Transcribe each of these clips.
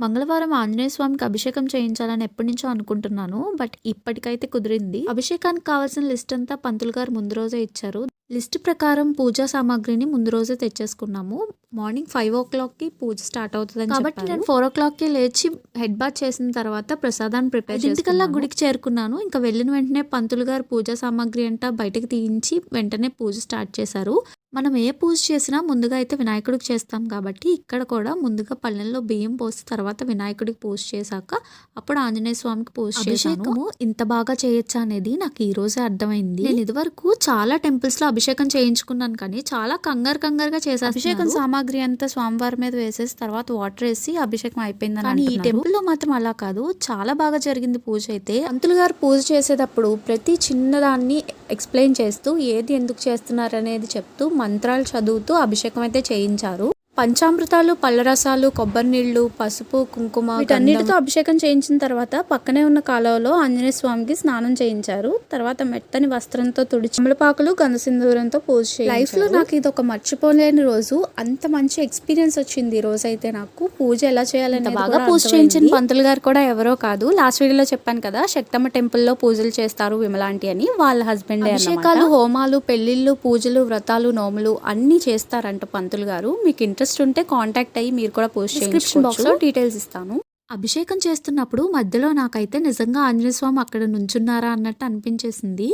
మంగళవారం ఆంజనేయ స్వామికి అభిషేకం చేయించాలని ఎప్పటి నుంచో అనుకుంటున్నాను బట్ ఇప్పటికైతే కుదిరింది. అభిషేకానికి కావాల్సిన లిస్ట్ అంతా పంతులు గారు ముందు రోజే ఇచ్చారు. లిస్ట్ ప్రకారం పూజా సామాగ్రిని ముందు రోజే తెచ్చేసుకున్నాము. మార్నింగ్ ఫైవ్ ఓ క్లాక్కి పూజ స్టార్ట్ అవుతుంది కాబట్టి నేను ఫోర్ ఓ క్లాక్కి లేచి హెడ్ బాత్ చేసిన తర్వాత ప్రసాదాన్ని ప్రిపేర్ ఇంటికల్లా గుడికి చేరుకున్నాను. ఇంకా వెళ్ళిన వెంటనే పంతులు గారు పూజా సామాగ్రి అంతా బయటకు తీయించి వెంటనే పూజ స్టార్ట్ చేశారు. మనం ఏ పూజ చేసినా ముందుగా అయితే వినాయకుడికి చేస్తాం కాబట్టి ఇక్కడ కూడా ముందుగా పళ్ళెంలో బియ్యం పోసి తర్వాత వినాయకుడికి పూజ చేశాక అప్పుడు ఆంజనేయ స్వామికి పూజ చేశాను. ఇంత బాగా చేయొచ్చా అనేది నాకు ఈ రోజే అర్థమైంది. నేను ఇదివరకు చాలా టెంపుల్స్లో అభిషేకం చేయించుకున్నాను కానీ చాలా కంగారు కంగారుగా చేశాను అభిషేకం సామాగ్రి అంతా స్వామివారి మీద వేసేసి తర్వాత వాటర్ వేసి అభిషేకం అయిపోయిందని కానీ ఈ టెంపుల్లో మాత్రం అలా కాదు. చాలా బాగా జరిగింది పూజ అయితే. పంతులు గారు పూజ చేసేటప్పుడు ప్రతి చిన్నదాన్ని ఎక్స్ప్లెయిన్ చేస్తూ ఏది ఎందుకు చేస్తున్నారు అనేది చెప్తూ మంత్రాలు చదువుతూ అభిషేకం అయితే చేయించారు. పంచామృతాలు పళ్ళరసాలు కొబ్బరి నీళ్ళు పసుపు కుంకుమ వీటన్నిటితో అభిషేకం చేయించిన తర్వాత పక్కనే ఉన్న కాలువలో ఆంజనేయ స్వామికి స్నానం చేయించారు. తర్వాత మెత్తని వస్త్రంతో తుడిచి తమలపాకులు గంధసింధూరంతో పూజ లైఫ్లో నాకు ఇది ఒక మర్చిపోలేని రోజు. అంత మంచి ఎక్స్పీరియన్స్ వచ్చింది ఈ రోజు అయితే నాకు. పూజ ఎలా చేయాలని బాగా పూజ చేయించిన పంతులు గారు కూడా ఎవరో కాదు. లాస్ట్ వీడియోలో చెప్పాను కదా శక్తమ్మ టెంపుల్లో పూజలు చేస్తారు విమలాంటి అని. వాళ్ళ హస్బెండ్ అభిషేకాలు హోమాలు పెళ్ళిళ్ళు పూజలు వ్రతాలు నోములు అన్ని చేస్తారంట పంతులు గారు. మీకు ఇంట్రెస్ట్ ఉంటే కాంటాక్ట్ అయ్యి మీరు కూడా పోస్ట్ డిస్క్రిప్షన్ బాక్స్లో డీటెయిల్స్ ఇస్తాను. అభిషేకం చేస్తున్నప్పుడు మధ్యలో నాకైతే నిజంగా ఆంజనేయ స్వామి అక్కడ నుంచున్నారా అన్నట్టు అనిపించేసింది.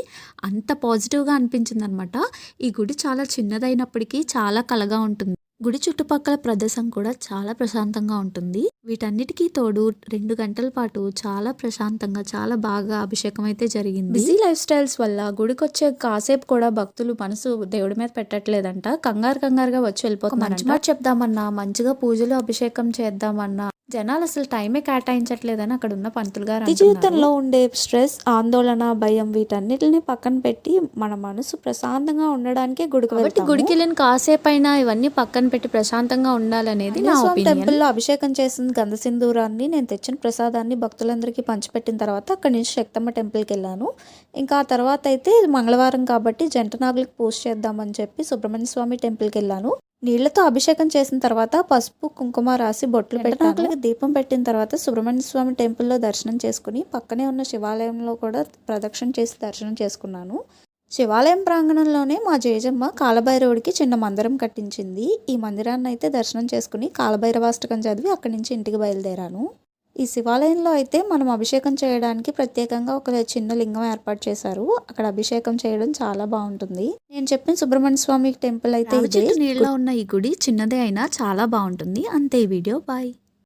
అంత పాజిటివ్గా అనిపించింది అనమాట ఈ గుడి చాలా చిన్నదైనప్పటికీ చాలా కలగా ఉంటుంది. గుడి చుట్టుపక్కల ప్రదేశం కూడా చాలా ప్రశాంతంగా ఉంటుంది. వీటన్నిటికీ తోడు రెండు గంటల పాటు చాలా ప్రశాంతంగా చాలా బాగా అభిషేకం అయితే జరిగింది. బిజీ లైఫ్ స్టైల్స్ వల్ల గుడికి వచ్చే కాసేపు కూడా భక్తులు మనసు దేవుడి మీద పెట్టట్లేదంట. కంగారు కంగారుగా వచ్చి వెళ్ళిపోతున్నారు మంచి మాట చెప్దామన్నా మంచిగా పూజలు అభిషేకం చేద్దామన్నా జనాలు అసలు టైమే కేటాయించట్లేదని అక్కడ ఉన్న పంతులు గారు జీవితంలో ఉండే స్ట్రెస్ ఆందోళన భయం వీటన్నిటిని పక్కన పెట్టి మన మనసు ప్రశాంతంగా ఉండడానికి గుడికి కాబట్టి. గుడికి వెళ్ళిన కాసేపైనా ఇవన్నీ పక్కన పెట్టి ప్రశాంతంగా ఉండాలనేది నా టెంపుల్లో అభిషేకం చేసిన గంధ సింధూరాన్ని నేను తెచ్చిన ప్రసాదాన్ని భక్తులందరికీ పంచిపెట్టిన తర్వాత అక్కడి నుంచి శక్తమ్మ టెంపుల్కి వెళ్ళాను. ఇంకా ఆ తర్వాత అయితే మంగళవారం కాబట్టి జంట నాగులకు పూజ చేద్దామని చెప్పి సుబ్రహ్మణ్య స్వామి టెంపుల్కి వెళ్ళాను. నీళ్ళతో అభిషేకం చేసిన తర్వాత పసుపు కుంకుమ రాసి బొట్లు పెట్టడానికి దీపం పెట్టిన తర్వాత సుబ్రహ్మణ్య స్వామి టెంపుల్లో దర్శనం చేసుకుని పక్కనే ఉన్న శివాలయంలో కూడా ప్రదక్షిణ చేసి దర్శనం చేసుకున్నాను. శివాలయం ప్రాంగణంలోనే మా జేజమ్మ కాలభైరవుడికి చిన్న మందిరం కట్టించింది. ఈ మందిరాన్ని అయితే దర్శనం చేసుకుని కాలభైరవాష్టకం చదివి అక్కడి నుంచి ఇంటికి బయలుదేరాను. ఈ శివాలయంలో అయితే మనం అభిషేకం చేయడానికి ప్రత్యేకంగా ఒక చిన్న లింగం ఏర్పాటు చేశారు. అక్కడ అభిషేకం చేయడం చాలా బాగుంటుంది. నేను చెప్పిన సుబ్రహ్మణ్య స్వామి టెంపుల్ అయితే నీళ్ళలో ఉన్న ఈ గుడి చిన్నదే అయినా చాలా బాగుంటుంది. అంతే ఈ వీడియో. బాయ్.